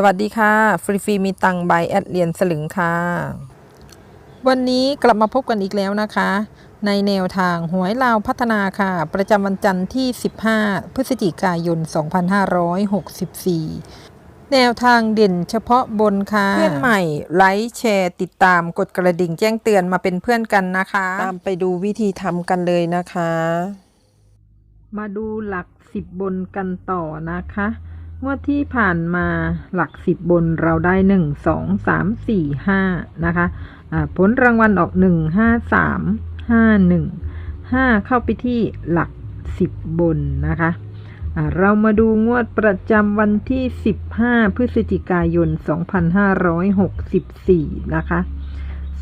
สวัสดีค่ะ ฟรีฟรีมีตังใบแอดเรียนสลึงค่ะ วันนี้กลับมาพบกันอีกแล้วนะคะ ในแนวทางหวยลาวพัฒนาค่ะ ประจำวันจันทร์ที่ 15 พฤศจิกายน 2564 แนวทางเด่นเฉพาะบนค่ะ เพื่อนใหม่ ไลค์แชร์ ติดตามกดกระดิ่งแจ้งเตือนมาเป็นเพื่อนกันนะคะ ตามไปดูวิธีทำกันเลยนะคะ มาดูหลักสิบบนกันต่อนะคะ งวดที่ผ่านมาหลักสิบบนเราได้หนึ่งสองสามสี่ห้านะคะผลรางวัลออกหนึ่งห้าสามห้าหนึ่งห้าเข้าไปที่หลักสิบบนนะคะเรามาดูงวดประจำวันที่ 15 พฤศจิกายน 2564 นะคะ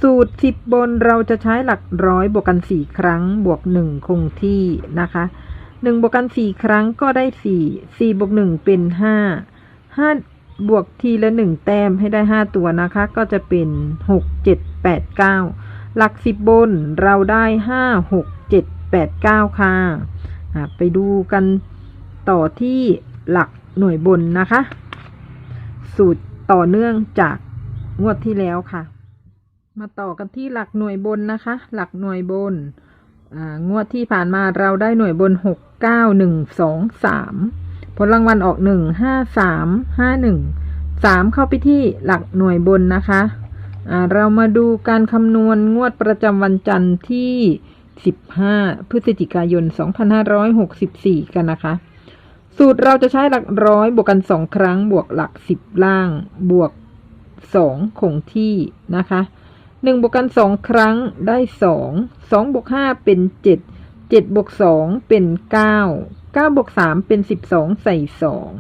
สูตร 10 บนเราจะใช้หลักร้อยบวกกัน 4 ครั้งบวก 1 คงที่นะคะ 1บวกกัน4ครั้งก็ได้ 4 4บวก1เป็น 5 5 บวกทีละ 1 แต้มให้ได้ 5 ตัวนะคะ ก็จะเป็น 6 7 8 9 หลัก 10 บนเราได้ 5 6 7 8 9 ค่ะอะไปดูกันต่อที่หลักหน่วยบนนะคะ สูตรต่อเนื่องจากงวดที่แล้วค่ะ มาต่อกันที่หลักหน่วยบนนะคะ หลักหน่วยบน งวดที่ผ่านมาเราได้หน่วยบนหกเก้าหนึ่งสองสามผลรางวัลออกหนึ่งห้าสามห้าหนึ่งสามเข้าไปที่หลักหน่วยบนนะคะเรามาดูการคำนวณงวดประจำวันจันทร์ที่สิบห้าพฤศจิกายนสองพันห้าร้อยหกสิบสี่กันนะคะ สูตรเราจะใช้หลักร้อยบวกกันสองครั้งบวกหลักสิบล่างบวกสองคงที่นะคะ หนึ่งบวกกันสองครั้งได้สองสองบวกห้าเป็นเจ็ดเจ็ดบวกสองเป็นเก้าเก้าบวกสามเป็นสิบสองใส่สอง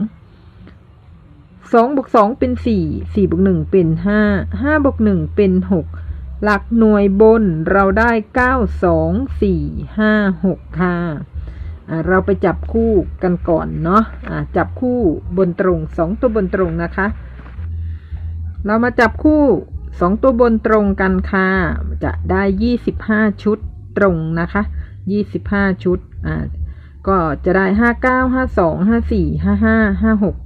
สองบวกสองเป็นสี่สี่บวกหนึ่งเป็นห้าห้าบวกหนึ่งเป็นหกหลักหน่วยบนเราได้เก้าสองสี่ห้าหกค่ะเราไปจับคู่กันก่อนเนาะอ่าจับคู่บนตรงสองตัวบนตรงนะคะ เรามาจับคู่ สองตัวบนตรงกันค่ะ จะได้ยี่สิบห้าชุดตรงนะคะยี่สิบห้าชุด อ่า ก็จะได้ห้าเก้าห้าสองห้าสี่ห้าห้าห้าหก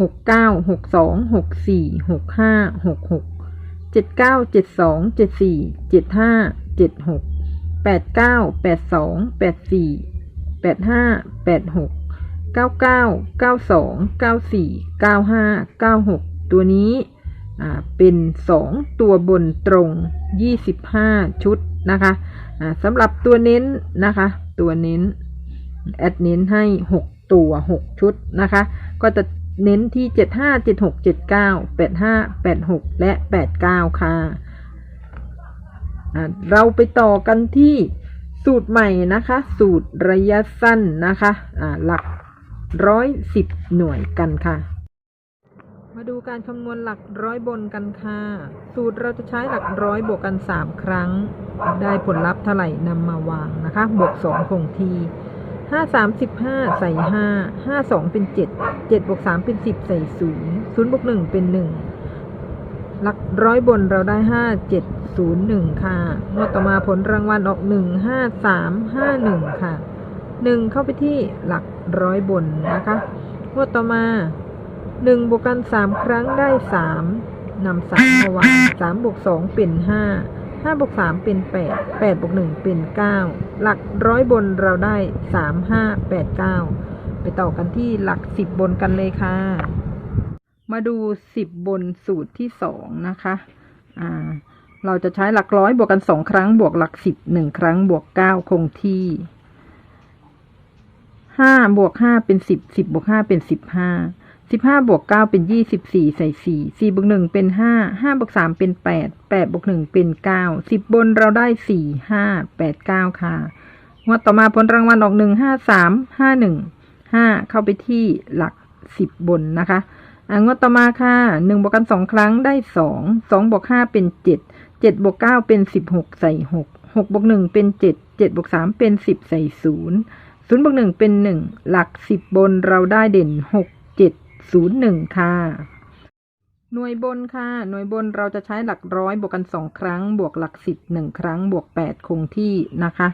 หกเก้าหกสองหกสี่หกห้าหกหกเจ็ดเก้าเจ็ดสองเจ็ดสี่เจ็ดห้าเจ็ดหกแปดเก้าแปดสองแปดสี่แปดห้าแปดหกเก้าเก้าเก้าสองเก้าสี่เก้าห้าเก้าหกตัวนี้ เป็นสองตัวบนตรงยี่สิบห้าชุดนะคะสำหรับตัวเน้นนะคะ ตัวเน้น แอดเน้นให้หกตัวหกชุดนะคะ ก็จะเน้นที่เจ็ดห้าเจ็ดหกเจ็ดเก้าแปดห้าแปดหกและแปดเก้าค่ะอ่าเราไปต่อกันที่สูตรใหม่นะคะ สูตรระยะสั้นนะคะอ่าหลักร้อยสิบหน่วยกันค่ะ มาดูการคำนวณหลักร้อยบนกันค่ะ สูตรเราจะใช้หลักร้อยบวกกัน 3 ครั้ง ได้ผลลัพธ์เท่าไหร่นำมาวางนะคะ บวก 2 คงที 5 3 15 ใส่ 5 5 2 เป็น 7 7บวก3เป็น 10 ใส่0 0บวก1เป็น 1 หลักร้อยบนเราได้ 5 7 0 1 ค่ะงวดต่อมาผลรางวัลออก 1 5 3 5 1 ค่ะ 1 เข้าไปที่หลักร้อยบนนะคะงวดต่อมา หนึ่งบวกกันสามครั้งได้สามนำสามมาวางสามบวกสองเป็นห้าห้าบวกสามเป็นแปดแปดบวกหนึ่งเป็นเก้าหลักร้อยบนเราได้สามห้าแปดเก้าไปต่อกันที่หลักสิบบนกันเลยค่ะ มาดูสิบบนสูตรที่สองนะคะอ่าเราจะใช้หลักร้อยบวกกันสองครั้ง บวกหลักสิบหนึ่งครั้ง บวกเก้าคงที่ห้าบวกห้าเป็นสิบสิบบวกห้าเป็นสิบห้า สิบห้าบวกเก้าเป็นยี่สิบสี่ใส่สี่สี่บวกหนึ่งเป็นห้าห้าบวกสามเป็นแปดแปดบวกหนึ่งเป็นเก้าสิบบนเราได้สี่ห้าแปดเก้าค่ะงวดต่อมาผลรางวัลออกหนึ่งห้าสามห้าหนึ่งห้าเข้าไปที่หลักสิบบนนะคะอ่างวดต่อมาค่ะหนึ่งบวกกันสองครั้งได้สองสองบวกห้าเป็นเจ็ดเจ็ดบวกเก้าเป็นสิบหกใส่หกหกบวกหนึ่งเป็นเจ็ดเจ็ดบวกสามเป็นสิบใส่ศูนย์ศูนย์บวกหนึ่งเป็นหนึ่งหลักสิบบนเราได้เด่นหก เจ็ดศูนย์หนึ่งค่ะ หน่วยบนค่ะ หน่วยบนเราจะใช้หลักร้อยบวกกันสองครั้ง บวกหลักสิบหนึ่งครั้ง บวกแปดคงที่นะคะ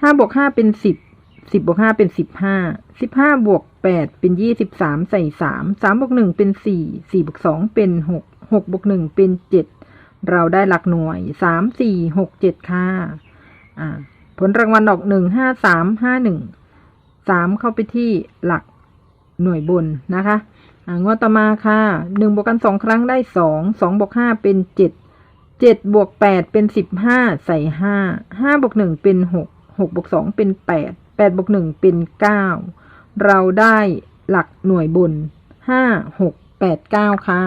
ห้าบวกห้าเป็นสิบสิบบวกห้าเป็นสิบห้าสิบห้าบวกแปดเป็นยี่สิบสามใส่สามสามบวกหนึ่งเป็นสี่สี่บวกสองเป็นหกหกบวกหนึ่งเป็นเจ็ดเราได้หลักหน่วยสามสี่หกเจ็ดค่ะอ่าผลรางวัลออกหนึ่งห้าสามห้าหนึ่งสามเข้าไปที่หลัก หน่วยบนนะคะงวดต่อมาค่ะหนึ่งบวกกันสองครั้งได้สองสองบวกห้าเป็นเจ็ดเจ็ดบวกแปดเป็นสิบห้าใส่ห้าห้าบวกหนึ่งเป็นหกหกบวกสองเป็นแปดแปดบวกหนึ่งเป็นเก้าเราได้หลักหน่วยบนห้าหกแปดเก้าค่ะ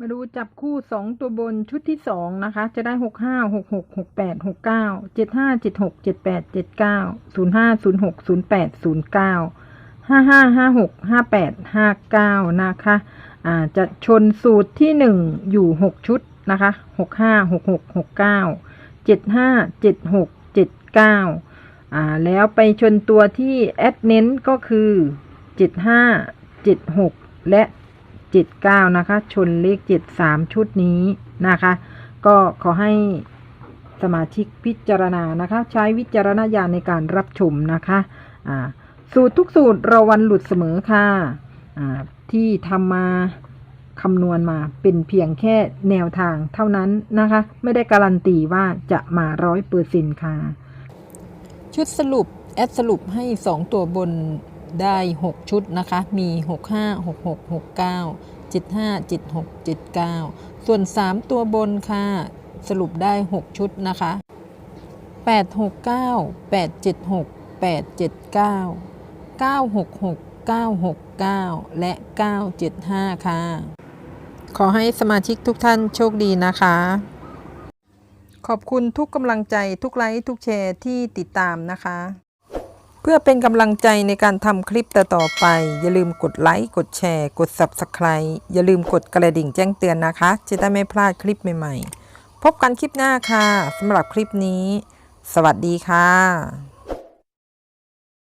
มาดูจับคู่สองตัวบนชุดที่สองนะคะ จะได้หกห้าหกหกหกแปดหกเก้าเจ็ดห้าเจ็ดหกเจ็ดแปดเจ็ดเก้าศูนย์ห้าศูนย์หกศูนย์แปดศูนย์เก้า ห้าห้าห้าหกห้าแปดห้าเก้านะคะอ่าจะชนสูตรที่หนึ่งอยู่หกชุดนะคะหกห้าหกหกหกเก้าเจ็ดห้าเจ็ดหกเจ็ดเก้าอ่าแล้วไปชนตัวที่แอดเน้นก็คือเจ็ดห้าเจ็ดหกและเจ็ดเก้านะคะ ชนเลขเจ็ดสามชุดนี้นะคะ ก็ขอให้สมาชิกพิจารณานะคะ ใช้วิจารณญาณในการรับชมนะคะอ่า สูตรทุกสูตรเราวันหลุดเสมอค่ะที่ทำมาคำนวณมาเป็นเพียงแค่แนวทางเท่านั้นนะคะ ไม่ได้การันตีว่าจะมาร้อยเปอร์เซ็นค่ะ ชุดสรุป แอดสรุปให้ 2 ตัวบนได้ 6 ชุดนะคะ มี 6 5 6 6 6 9 7 5 7 6 7 9 ส่วน 3 ตัวบนค่ะ สรุปได้ 6 ชุดนะคะ 8 6 9 9 9 6 6 9 6 9 และ 9 7 5 ค่ะ ขอให้สมาชิกทุกท่านโชคดีนะคะ ขอบคุณทุกกำลังใจทุกไลค์ทุกแชร์ที่ติดตามนะคะ เพื่อเป็นกำลังใจในการทำคลิปต่อๆไป อย่าลืมกดไลค์กดแชร์ กด Subscribe อย่าลืมกดกระดิ่งแจ้งเตือนนะคะ จะได้ไม่พลาดคลิปใหม่ๆ พบกันคลิปหน้าค่ะสำหรับคลิปนี้ สวัสดีค่ะ